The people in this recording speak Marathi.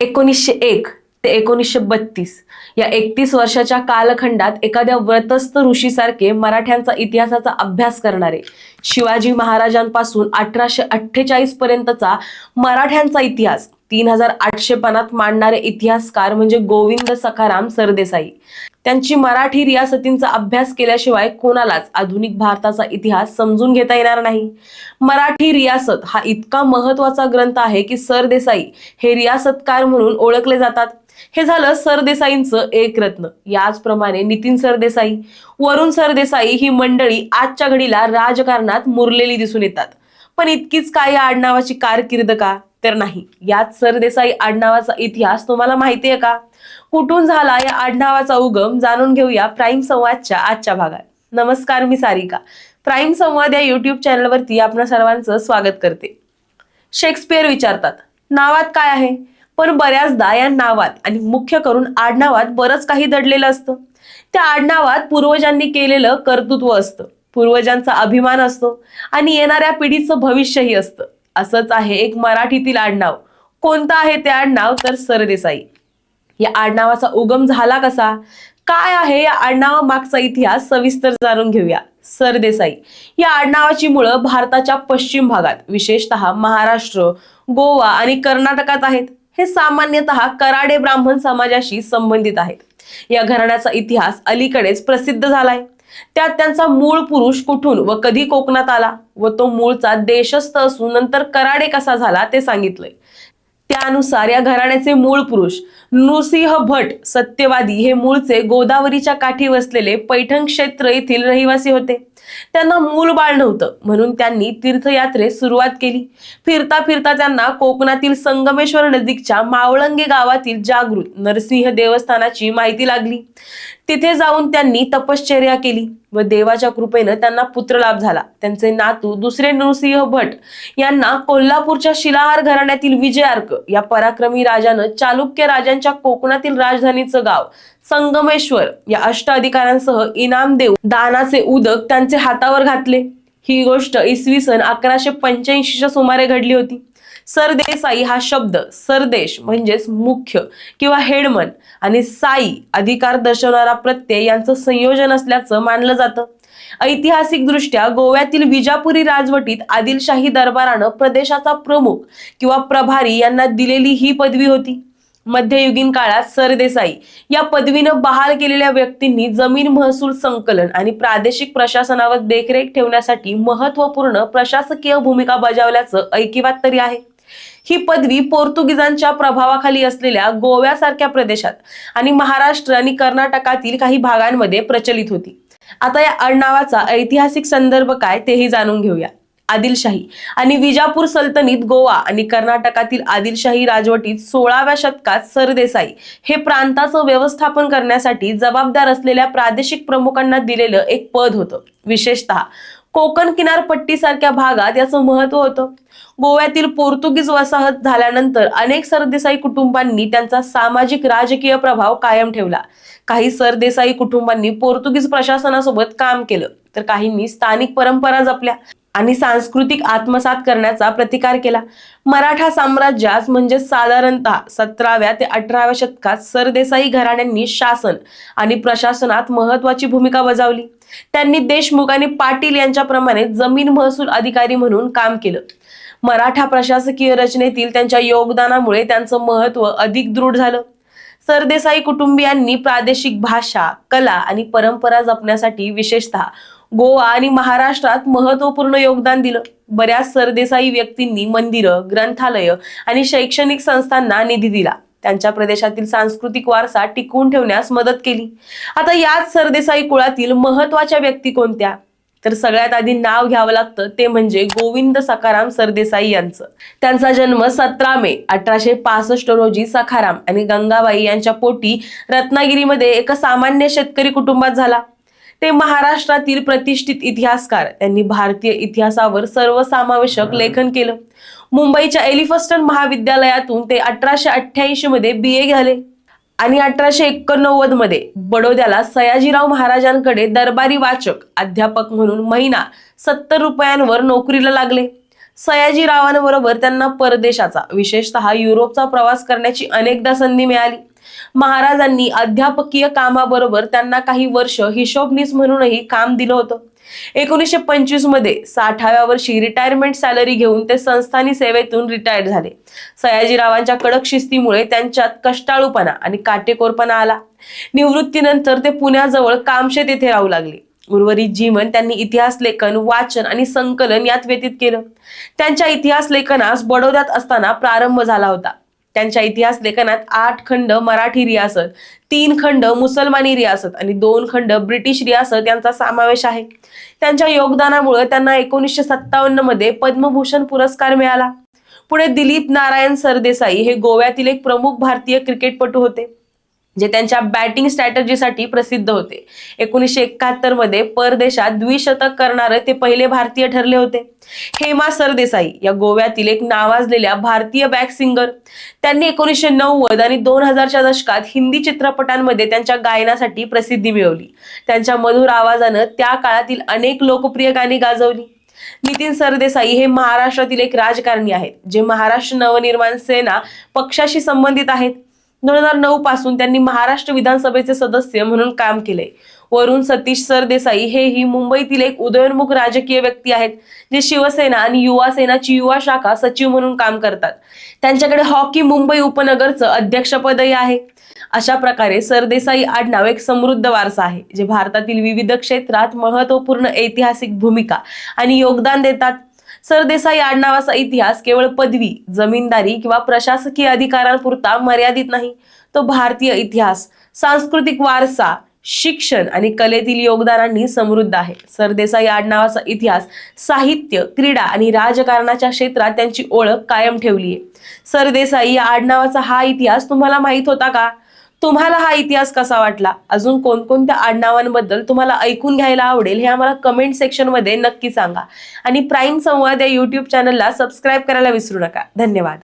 एकोणीसशे एक ते एकोणीसशे बत्तीस. या एकतीस वर्षाच्या कालखंडात एखाद्या व्रतस्थ ऋषीसारखे मराठ्यांचा इतिहासाचा अभ्यास करणारे शिवाजी महाराजांपासून अठराशे अठ्ठेचाळीस पर्यंतचा मराठ्यांचा इतिहास तीन हजार आठशे पानात मांडणारे इतिहासकार म्हणजे गोविंद सखाराम सरदेसाई. त्यांची मराठी रियासतींचा अभ्यास केल्याशिवाय कोणालाच आधुनिक भारताचा इतिहास समजून घेता येणार नाही. मराठी रियासत हा इतका महत्त्वाचा ग्रंथ आहे की सरदेसाई हे रियासतकार म्हणून ओळखले जातात. हे झालं सरदेसाईंचं एक रत्न. याचप्रमाणे नितीन सरदेसाई वरुण सरदेसाई ही मंडळी आजच्या घडीला राजकारणात मुरलेली दिसून येतात. पण इतकीच काय या आडनावाची कारकीर्द का? तर नाही. यात सरदेसाई आडनावाचा इतिहास तुम्हाला माहिती आहे का? कुठून झाला या आडनावाचा उगम जाणून घेऊया प्राईम संवादच्या आजच्या भागात. नमस्कार मी सारिका. प्राईम संवाद या युट्यूब चॅनलवरती आपण सर्वांचं स्वागत करते. शेक्सपियर विचारतात नावात काय आहे? पण बऱ्याचदा या नावात आणि मुख्य करून आडनावात बरंच काही दडलेलं असतं. त्या आडनावात पूर्वजांनी केलेलं कर्तृत्व असतं. पूर्वजांचा अभिमान असतो आणि येणाऱ्या पिढीचं भविष्यही असतं. असंच आहे एक मराठीतील आडनाव. कोणतं आहे ते आडनाव? तर सरदेसाई. या आडनावाचा उगम झाला कसा? काय आहे या आडनावा मागचा इतिहास? सविस्तर जाणून घेऊया. सरदेसाई. या आडनावाची मुळं भारताच्या पश्चिम भागात विशेषतः महाराष्ट्र गोवा आणि कर्नाटकात आहेत. हे सामान्यतः कराडे ब्राह्मण समाजाशी संबंधित आहेत. या घराण्याचा इतिहास अलीकडेच प्रसिद्ध झालाय. त्यात त्यांचा मूळ पुरुष कुठून व कधी कोकणात आला व तो मूळचा देशस्थ असून नंतर कराडे कसा झाला ते सांगितलंय. त्यानुसार या घराण्याचे मूळ पुरुष नृसिंह भट सत्यवादी हे मूळचे गोदावरीच्या काठी वसलेले पैठण क्षेत्र येथील रहिवासी होते. त्यांना मूल बाळ नव्हतं. म्हणून त्यांनी तीर्थयात्रेस सुरुवात केली. फिरता फिरता त्यांना कोकणातील संगमेश्वर नजीकच्या मावळंगे गावातील जागृत नरसिंह देवस्थानाची माहिती लागली. तिथे जाऊन त्यांनी तपश्चर्या केली व देवाच्या कृपेनं त्यांना पुत्रलाभ झाला. त्यांचे नातू दुसरे नृसिंह भट यांना कोल्हापूरच्या शिलाहार घराण्यातील विजयार्क या पराक्रमी राजानं चालुक्य राजांच्या कोकणातील राजधानीचं गाव संगमेश्वर या अष्ट इनाम देऊ दानाचे उदक त्यांचे हातावर घातले. ही गोष्ट इसवी सन अकराशे पंच्याऐंशीच्या सुमारे घडली होती. सरदेसाई हा शब्द सरदेश म्हणजेच मुख्य किंवा हेडमन आणि साई अधिकार दर्शवणारा प्रत्यय यांचं संयोजन असल्याचं मानलं जातं. ऐतिहासिक दृष्ट्या गोव्यातील विजापुरी राजवटीत आदिलशाही दरबारानं प्रदेशाचा प्रमुख किंवा प्रभारी यांना दिलेली ही पदवी होती. मध्ययुगीन काळात सरदेसाई या पदवीनं बहाल केलेल्या व्यक्तींनी जमीन महसूल संकलन आणि प्रादेशिक प्रशासनावर देखरेख ठेवण्यासाठी महत्त्वपूर्ण प्रशासकीय भूमिका बजावल्याचं ऐकिवात तरी आहे. ही पदवी पोर्तुगीजांच्या प्रभावाखाली असलेल्या गोव्यासारख्या प्रदेशात आणि महाराष्ट्र आणि कर्नाटकातील काही भागांमध्ये प्रचलित होती. आता या आडनावाचा ऐतिहासिक संदर्भ काय तेही जाणून घेऊया. आदिलशाही आणि विजापूर सल्तनीत गोवा आणि कर्नाटकातील आदिलशाही राजवटीत सोळाव्या शतकात सरदेसाई हे प्रांताचं व्यवस्थापन करण्यासाठी जबाबदार असलेल्या प्रादेशिक प्रमुखांना दिलेलं एक पद होतं. विशेषतः कोकण किनारपट्टीसारख्या भागात याचं महत्त्व होतं. गोव्यातील पोर्तुगीज वसाहत झाल्यानंतर अनेक सरदेसाई कुटुंबांनी त्यांचा सामाजिक राजकीय प्रभाव कायम ठेवला. काही सरदेसाई कुटुंबांनी पोर्तुगीज प्रशासनासोबत काम केलं तर काहींनी स्थानिक परंपरा जपल्या. आणि सांस्कृतिक आत्मसात करण्याचा प्रतिकार केला. मराठा साम्राज्यात म्हणजे साधारणतः सतराव्या ते अठराव्या शतकात सरदेसाई घराण्यांनी शासन आणि प्रशासनात महत्वाची भूमिका बजावली. त्यांनी देशमुख आणि पाटील यांच्याप्रमाणे जमीन महसूल अधिकारी म्हणून काम केलं. मराठा प्रशासकीय रचनेतील त्यांच्या योगदानामुळे त्यांचं महत्त्व अधिक दृढ झालं. सरदेसाई कुटुंबियांनी प्रादेशिक भाषा कला आणि परंपरा जपण्यासाठी विशेषतः गोवा आणि महाराष्ट्रात महत्त्वपूर्ण योगदान दिलं. बऱ्याच सरदेसाई व्यक्तींनी मंदिरं ग्रंथालय आणि शैक्षणिक संस्थांना निधी दिला. त्यांच्या प्रदेशातील सांस्कृतिक वारसा टिकवून ठेवण्यास मदत केली. आता याच सरदेसाई कुळातील महत्त्वाच्या व्यक्ती कोणत्या? तर सगळ्यात आधी नाव घ्यावं लागतं ते म्हणजे गोविंद सखाराम सरदेसाई यांचं. त्यांचा जन्म सतरा मे अठराशे पासष्ट रोजी सखाराम आणि गंगाबाई यांच्या पोटी रत्नागिरीमध्ये एका सामान्य शेतकरी कुटुंबात झाला. ते महाराष्ट्रातील प्रतिष्ठित इतिहासकार. त्यांनी भारतीय इतिहासावर सर्वसमावेशक लेखन केलं. मुंबईच्या एलिफस्टन महाविद्यालयातून ते अठराशे अठ्ठ्याऐंशी मध्ये बी ए झाले. आणि अठराशे एकोणनव्वदमध्ये बडोद्याला सयाजीराव महाराजांकडे दरबारी वाचक अध्यापक म्हणून महिना सत्तर रुपयांवर नोकरीला लागले. सयाजीरावांबरोबर त्यांना परदेशाचा विशेषतः युरोपचा प्रवास करण्याची अनेकदा संधी मिळाली. महाराजांनी अध्यापकीय कामाबरोबर त्यांना काही वर्ष हिशोबनीस म्हणूनही काम दिलं होतं. एकोणीसशे पंचवीसमध्ये साठाव्या वर्षी रिटायरमेंट सॅलरी घेऊन ते संस्थानी सेवेतून रिटायर झाले. सयाजीरावांच्या कडक शिस्तीमुळे त्यांच्यात कष्टाळूपणा आणि काटेकोरपणा आला. निवृत्तीनंतर ते पुण्याजवळ कामशेत येथे राहू लागले. उर्वरित जीवन त्यांनी इतिहास लेखन वाचन आणि संकलन यात व्यतीत केलं. त्यांच्या इतिहास लेखनास बडोद्यात असताना प्रारंभ झाला होता. त्यांच्या इतिहास लेखनात आठ खंड मराठी रियासत तीन खंड मुसलमानी रियासत आणि दोन खंड ब्रिटिश रियासत यांचा समावेश आहे. त्यांच्या योगदानामुळे त्यांना एकोणीसशे सत्तावन्नमध्ये पद्मभूषण पुरस्कार मिळाला. पुढे दिलीप नारायण सरदेसाई हे गोव्यातील एक प्रमुख भारतीय क्रिकेटपटू होते. जे त्यांच्या बॅटिंग स्ट्रॅटजीसाठी प्रसिद्ध होते. एकोणीसशे एकाहत्तरमध्ये परदेशात द्विशतक करणारे ते पहिले भारतीय ठरले होते. हेमा सरदेसाई या गोव्यातील एक नावाजलेल्या भारतीय बॅक सिंगर त्यांनी एकोणीसशे नव्वद आणि दोन हजारच्या दशकात हिंदी चित्रपटांमध्ये त्यांच्या गायनासाठी प्रसिद्धी मिळवली. त्यांच्या मधुर आवाजानं त्या काळातील अनेक लोकप्रिय गाणी गाजवली. नितीन सरदेसाई हे महाराष्ट्रातील एक राजकारणी आहेत जे महाराष्ट्र नवनिर्माण सेना पक्षाशी संबंधित आहेत. दोन हजार नऊ पासून त्यांनी महाराष्ट्र विधानसभेचे सदस्य म्हणून काम केले. वरून सतीश सरदेसाई हे ही मुंबईतील एक उदयोन्मुख राजकीय व्यक्ती आहेत जे शिवसेना आणि युवा सेनाची युवा शाखा सचिव म्हणून काम करतात. त्यांच्याकडे हॉकी मुंबई उपनगरचं अध्यक्षपदही आहे. अशा प्रकारे सरदेसाई आडनाव एक समृद्ध वारसा आहे जे भारतातील विविध क्षेत्रात महत्त्वपूर्ण ऐतिहासिक भूमिका आणि योगदान देतात. सरदेसाई आडनावाचा इतिहास केवळ पदवी जमीनदारी किंवा प्रशासकीय अधिकारांपुरता मर्यादित नाही. तो भारतीय इतिहास सांस्कृतिक वारसा शिक्षण आणि कलेतील योगदानांनी समृद्ध आहे. सरदेसाई आडनावाचा इतिहास साहित्य क्रीडा आणि राजकारणाच्या क्षेत्रात त्यांची ओळख कायम ठेवली आहे सरदेसाई या आडनावाचा हा इतिहास तुम्हाला माहीत होता का? तुम्हाला हा इतिहास कसा वाटला? अजून कोणकोणत्या आडनावांबद्दल तुम्हाला ऐकून घ्यायला आवडेल हे आम्हाला कमेंट सेक्शनमध्ये नक्की सांगा. आणि प्राईम संवाद या युट्यूब चॅनलला सबस्क्राईब करायला विसरू नका. धन्यवाद.